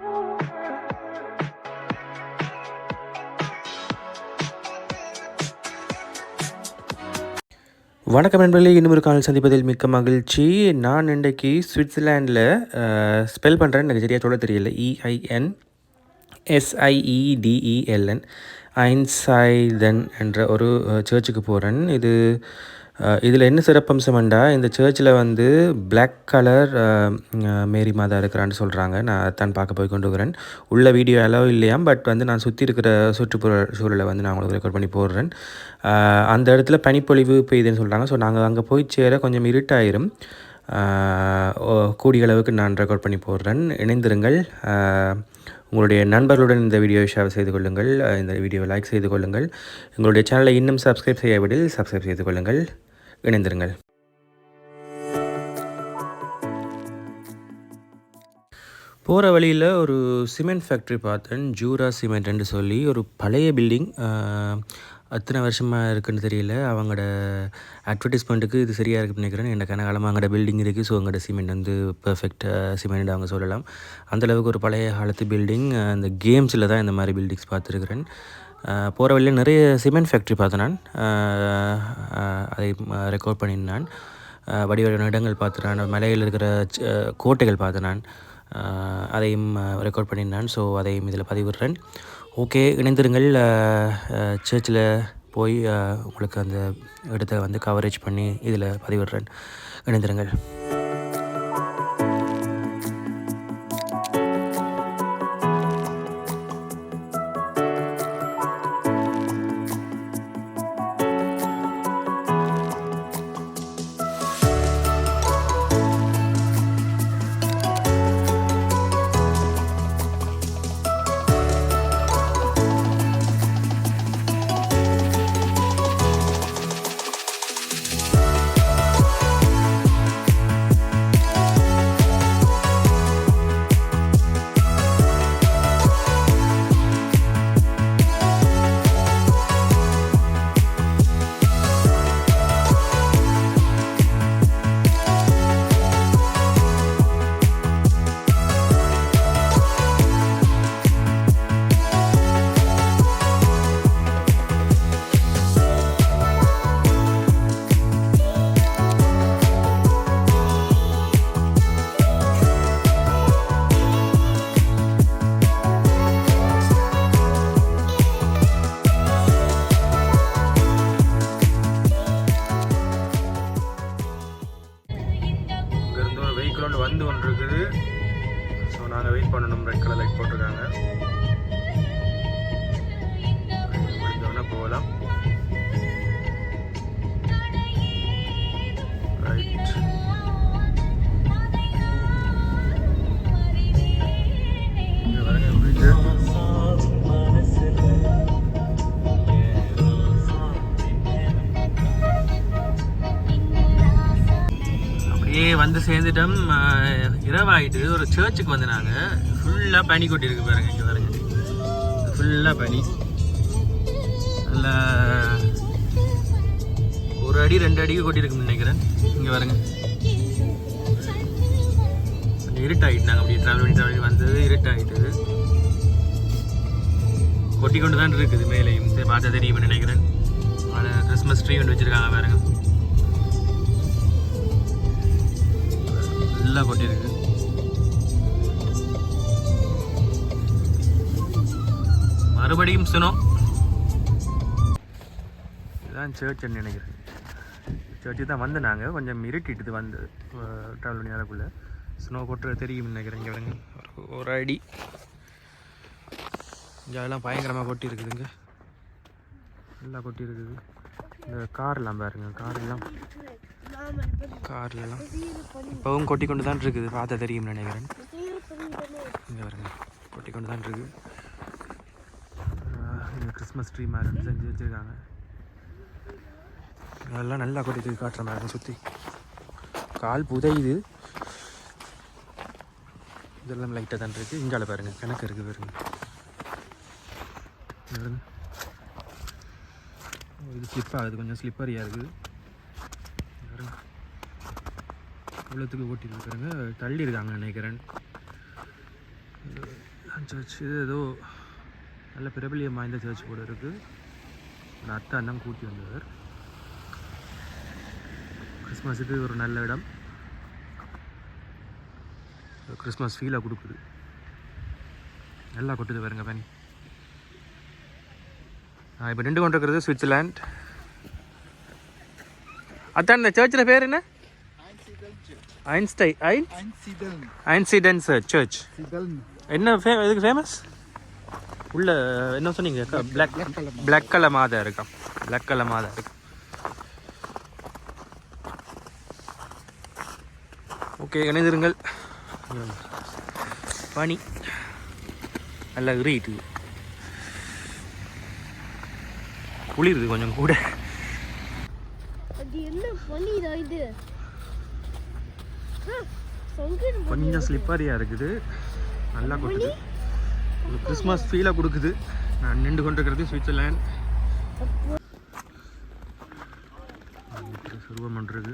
வணக்கம் நண்பர்களே இன்னும் ஒரு கால் சந்திப்பதில் மிக்க மகிழ்ச்சி. நான் இன்றைக்கு சுவிட்சர்லாண்டில் ஸ்பெல் பண்ணுறேன் எனக்கு சரியாக சொல்ல தெரியல. இஐஎன் எஸ்ஐஇடிஇஎல்என் ஐன்சைதன் என்ற ஒரு சர்ச்சுக்கு போகிறேன் இது இதில் என்ன சிறப்பம்சம்ண்டா இந்த சர்ச்சில் வந்து பிளாக் கலர் மேரி மாதா இருக்கிறான்னு சொல்கிறாங்க நான் அதான் பார்க்க போய் கொண்டு வரேன். உள்ள வீடியோ அலோ இல்லையாம் பட் வந்து நான் சுற்றி இருக்கிற சுற்றுப்புற சூழலை வந்து நான் உங்களுக்கு ரெக்கார்ட் பண்ணி போடுறேன். அந்த இடத்துல பனிப்பொழிவு பெய்யுதுன்னு சொல்கிறாங்க ஸோ நாங்கள் அங்கே போய் சேர கொஞ்சம் இருட்டாயிரும். ஓ- கூடிய அளவுக்கு நான் ரெக்கார்ட் பண்ணி போடுறேன். இணைந்திருங்கள். உங்களுடைய நண்பர்களுடன் இந்த வீடியோவை ஷேர் செய்து கொள்ளுங்கள். இந்த வீடியோவை லைக் செய்து கொள்ளுங்கள். உங்களுடைய சேனலை இன்னும் சப்ஸ்கிரைப் செய்யாவிடில் சப்ஸ்கிரைப் செய்து கொள்ளுங்கள். இணைந்திருங்கள். போகிற வழியில் ஒரு சிமெண்ட் ஃபேக்ட்ரி பார்த்தேன். ஜூரா சிமெண்ட்னு சொல்லி ஒரு பழைய பில்டிங் அத்தனை வருஷமாக இருக்குன்னு தெரியல. அவங்களோட அட்வர்டைஸ்மெண்ட்டுக்கு இது சரியாக இருக்குன்னு நினைக்கிறேன். என்ன கனகாலமாக அவங்களோட பில்டிங் இருக்குது ஸோ அவங்களோட சிமெண்ட் வந்து பர்ஃபெக்டாக சிமெண்ட் அவங்க சொல்லலாம். அந்தளவுக்கு ஒரு பழைய காலத்து பில்டிங் அந்த கேம்ஸில் தான் இந்த மாதிரி பில்டிங்ஸ் பார்த்துருக்குறேன். போகிற வழியில் நிறைய சிமெண்ட் ஃபேக்ட்ரி பார்த்தேன் நான். அதை ரெக்கார்ட் பண்ணியிருந்தான் வடிவடிவான இடங்கள் பார்த்துட்டான் நான். மலையில் இருக்கிற கோட்டைகள் பார்த்தேன் நான். அதையும் ரெக்கார்ட் பண்ணியிருந்தேன் ஸோ அதையும் இதில் பதிவிடுறேன். ஓகே இணைந்திருங்கள். சர்ச்சில் போய் உங்களுக்கு அந்த இடத்த வந்து கவரேஜ் பண்ணி இதில் பதிவிடுறேன். இணைந்திருங்கள். ஒன்று வந்து ஒன்று இருக்குது ஸோ நாங்கள் வெயிட் பண்ணணும். ரெட் கலர் லைட் போட்டிருக்காங்க. முடிஞ்சோன்னா போகலாம். ரைட் வந்து சேர்ந்துட்டோம். இரவாயிட்டு ஒரு சர்ச்சுக்கு வந்து நாங்கள் ஃபுல்லாக பனி கொட்டி இருக்கு பாருங்க இங்கே பாருங்க. ஃபுல்லாக பனி. நல்லா ஒரு அடி ரெண்டு அடிக்கு கொட்டியிருக்கும்னு நினைக்கிறேன். இங்கே பாருங்க. இருட்டாயிட்டு நாங்கள் அப்படியே ட்ராவல் பண்ணி ட்ராவல் வந்து வந்தது இருட்டாயிட்டு. கொட்டி கொண்டு தான் இருக்குது மேலேயும். சரி பார்த்தா தெரியும்னு நினைக்கிறேன். அதில் கிறிஸ்மஸ் ட்ரீ ஒன்று வச்சுருக்காங்க பாருங்க. நல்லா கொட்டியிருக்கு. மறுபடியும் சுனோ. இதுதான் சர்ச்சுன்னு நினைக்கிறேன். சர்ச்சு தான் வந்து நாங்கள் கொஞ்சம் இருட்டிட்டு வந்து ட்ராவல் பண்ணி வரக்குள்ளே. ஸ்னோ கொட்டுறது தெரியும் நினைக்கிறேன் இங்கே ஒரு அடி. இங்கே அதெல்லாம் பயங்கரமாக கொட்டி இருக்குதுங்க நல்லா கொட்டி இருக்குது இந்த கார்லாம் பாருங்க கார்லாம் கார்லாம் இப்போவும் கொட்டி கொண்டு தான் இருக்குது. பார்த்தா தெரியும் நினைக்கிறேன். இங்கே வருங்க கொட்டி கொண்டு தான் இருக்குது. ஆஹ் கிறிஸ்மஸ் ட்ரீ மாதிரி செஞ்சு வச்சுருக்காங்க. அதெல்லாம் நல்லா கொட்டி காட்டுற மாதிரி சுற்றி கால் புதையுது. இதெல்லாம் லைட்டாக தான் இருக்குது இங்கால பாருங்கள் கணக்கு இருக்குது பாருங்க. இது ஸ்லிப் ஆகுது. கொஞ்சம் ஸ்லிப்பரியாக இருக்குது இங்க பாருங்க. இவ்வளோத்துக்கு ஓட்டிட்டு இருக்கிறாங்க தள்ளி இருக்காங்க நினைக்கிறேன். சர்ச் இது ஏதோ நல்ல பிரபலியம் வாய்ந்த சர்ச் போல இருக்குது ஒரு அத்தை அண்ணன் கூட்டி வந்தவர். கிறிஸ்மஸுக்கு ஒரு நல்ல இடம். கிறிஸ்மஸ் ஃபீலாக கொடுக்குது. நல்லா கொட்டுது பாருங்க பனி. நான் இப்போ நின்று கொண்டிருக்கிறது சுவிட்சர்லாண்ட் அத்தான் இந்த சர்ச்சில் பேர் என்ன? Einstein. ஐன்சிடென்ஸ் சர்ச். என்ன ஃபே இதுக்கு ஃபேமஸ் உள்ள என்ன சொன்னீங்க? பிளாக் பிளாக் கலர் மாதா. இருக்கான் பிளாக் கலர் மாதா இருக்கு. ஓகே இணைந்திருங்கள். பனி நல்லா இறியுது குளிருது கொஞ்சம் கூட. அது என்ன பண்ணிதா இது? கொஞ்சம் ஸ்லிப்பரியாக இருக்குது. நல்லா கொட்டுது. ஒரு கிறிஸ்மஸ் ஃபீலாக கொடுக்குது. நான் நின்று கொண்டிருக்கிறது சுவிட்சர்லாண்ட் சுருவம் பண்ணுறது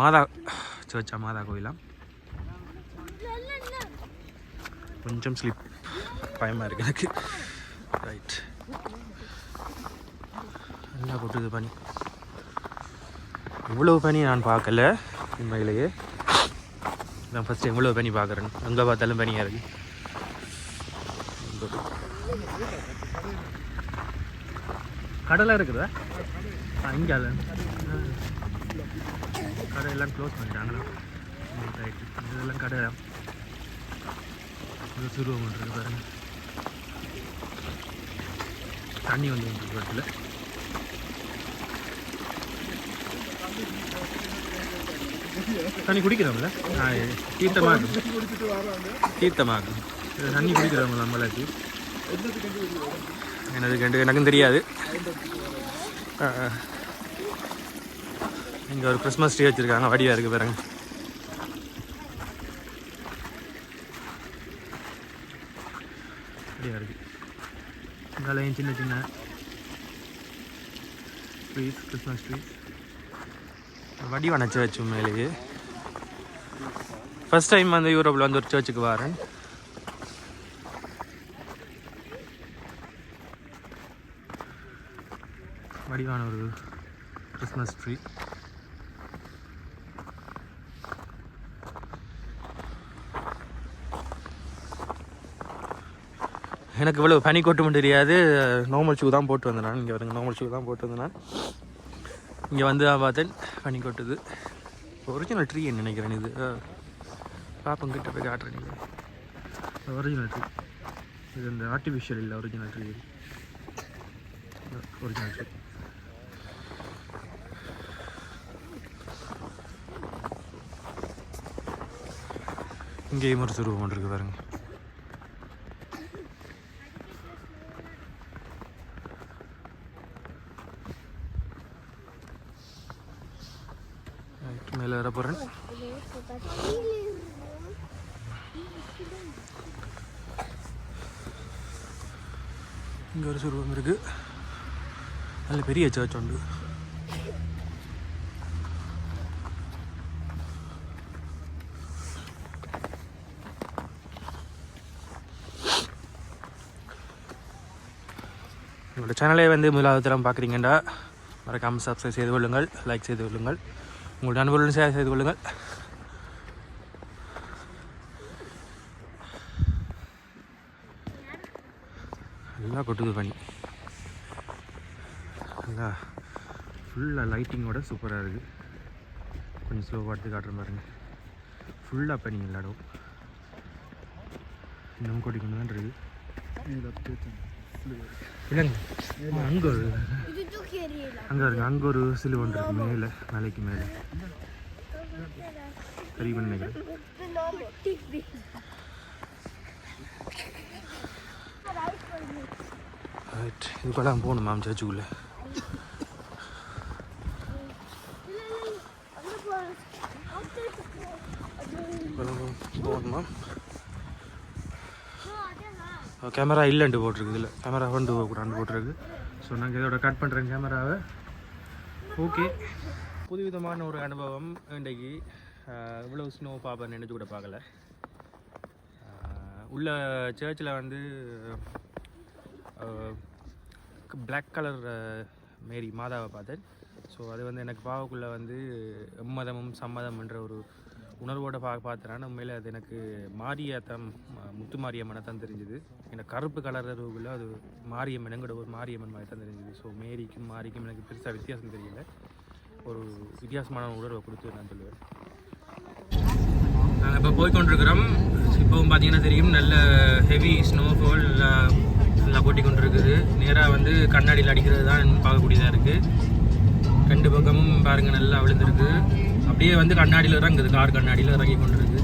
மாதா சர்ச்சா மாதா கோயிலாம் கொஞ்சம் ஸ்லிப் பயமாக இருக்கு எனக்கு. ரைட் நல்லா கொட்டுது பனி. இவ்வளோ பனி நான் பார்க்கல. உண்மையிலேயே. நான் ஃபஸ்ட்டு எவ்வளோ பனி பார்க்குறேன். அங்கே பார்த்தாலும் பனியாக இருக்கு. கடலாக இருக்குதா? ஆ இங்கே அது. கடை எல்லாம் க்ளோஸ் பண்ணிட்டாங்களா இதெல்லாம் கடை. இது சுருவம் பண்ணுறது பாருங்கள் தண்ணி வந்து இடத்துல. தண்ணி குடிக்கிறோம்ல? ஆ தீர்த்தமாக தீர்த்தமாக தண்ணி குடிக்கிறவங்க நம்மளுக்கு எனது கண்டு எனக்கும் தெரியாது. இங்கே ஒரு கிறிஸ்மஸ் ட்ரீ வச்சுருக்காங்க. வடிவாக இருக்குது பாருங்க. வடிவாக இருக்குது சின்ன சின்ன ட்ரீஸ் கிறிஸ்மஸ் ட்ரீஸ் வடிவான சர்ச் உண்மையிலேயே ஃபர்ஸ்ட் டைம் வந்து யூரோப்பில் வந்து ஒரு சர்ச்சுக்கு வரேன். வடிவான ஒரு கிறிஸ்மஸ் ட்ரீ எனக்கு இவ்வளோ பனி கொட்டும் தெரியாது. நார்மல் ஷூ தான் போட்டு வந்தேன் நான். இங்கே வருங்க நார்மல் ஷூ தான் போட்டு வந்தேன் இங்கே வந்து தான் பார்த்தேன் பனி கொட்டுது. ஒரிஜினல் ட்ரீ நினைக்கிறேன் இது? ஆ. பாப்பம் கிட்ட போய் காட்டுறேன் நீங்கள் ஒரிஜினல் ட்ரீ இது இந்த ஆர்டிஃபிஷியல் இல்லை ஒரிஜினல் ட்ரீ ஒரிஜினல் ட்ரீ இங்கேயும் ஒரு துருவம் ஒன்று இருக்குது பாருங்கள் மேலே வர போகிறேன் இங்கே ஒரு சுருவம் இருக்கு. நல்ல பெரிய சர்ச் உண்டு. என்னோட சேனலை வந்து முதலாவது தரம் பார்க்குறீங்கண்டா. மறக்காமல் சப்ஸ்கிரைப் செய்து கொள்ளுங்கள் லைக் செய்து கொள்ளுங்கள். உங்களுடைய நண்பர்களுடன் ஷேர் செய்து கொள்ளுங்கள். நல்லா கொட்டுது பண்ணி நல்லா ஃபுல்லாக லைட்டிங்கோட சூப்பராக இருக்குது கொஞ்சம் ஸ்லோவாக எடுத்து காட்டுற பாருங்க. ஃபுல்லாக பண்ணி விளையாடும் இன்னும் கொட்டி கொண்டு தான் இருக்குது இல்லைங்க அங்கே ஒரு இது தூக்கி எறியலாம் அங்கே இருக்கு அங்கே ஒரு சிலு ஒன்று இருக்கு மேலே மலைக்கு மேலே. தெரியும் நினைக்கிறேன் ரைட் இதுக்கெல்லாம் போகணும் மேம் சர்ச்சுக்குள்ளே கேமரா இல்லைன்ட்டு போட்டிருக்கு இதில். கேமரா வந்து போகக்கூடாது போட்டிருக்கு. ஸோ நாங்கள் இதோட கட் பண்ணுறேன் கேமராவை ஓகே புதுவிதமான ஒரு அனுபவம் இன்றைக்கு இவ்வளோ ஸ்னோ பார்ப்பேன் நினைச்சு கூட பார்க்கல. உள்ள சர்ச்சில் வந்து பிளாக் கலர் மேரி மாதாவை பார்த்தேன். ஸோ அது வந்து எனக்கு பாவக்குள்ளே வந்து எம்மதமும் சம்மதம்ன்ற ஒரு உணர்வோடு பா பார்த்தேன் உண்மையில் அது எனக்கு மாரியத்தம் முத்து மாரியம்மனை தான் தெரிஞ்சுது. எனக்கு கருப்பு கலர் ரூபில் அது மாரியம்மன் எங்கூட ஒரு மாரியம்மன் மாதிரி தான் தெரிஞ்சுது. ஸோ மேரிக்கும் மாரிக்கும் எனக்கு பெருசாக வித்தியாசம் தெரியல. ஒரு வித்தியாசமான உணர்வை கொடுத்து நான் சொல்லுவேன். நாங்கள் இப்போ போய்கொண்டிருக்கிறோம் இப்போவும் பார்த்தீங்கன்னா தெரியும் நல்ல ஹெவி ஸ்னோஃபால் நல்லா கொட்டி கொண்டிருக்குது. நேராக வந்து கண்ணாடியில் அடிக்கிறது தான் பார்க்கக்கூடியதாக இருக்குது ரெண்டு பக்கமும் பாருங்கள் நல்லா விழுந்திருக்கு. அப்படியே வந்து கண்ணாடியில் இறங்குது கார் கண்ணாடியில் இறங்கி கொண்டிருக்கு.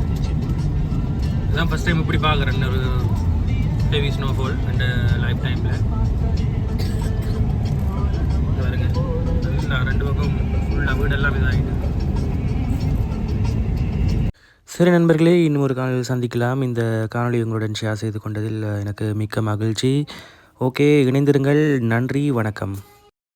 இதுதான் ஃபஸ்ட் டைம் இப்படி பார்க்குறேன் ஒரு ஹெவி ஸ்னோஃபால் அந்த லைஃப் டைமில் பாருங்க நல்லா ரெண்டு பக்கம் ஃபுல்லாக வீடெல்லாம் இதாகிட்டு சரி நண்பர்களே இன்னும் ஒரு காணொலியில் சந்திக்கலாம். இந்த காணொலி உங்களுடன் ஷேர் செய்து கொண்டதில் எனக்கு மிக்க மகிழ்ச்சி. ஓகே இணைந்திருங்கள். நன்றி வணக்கம்.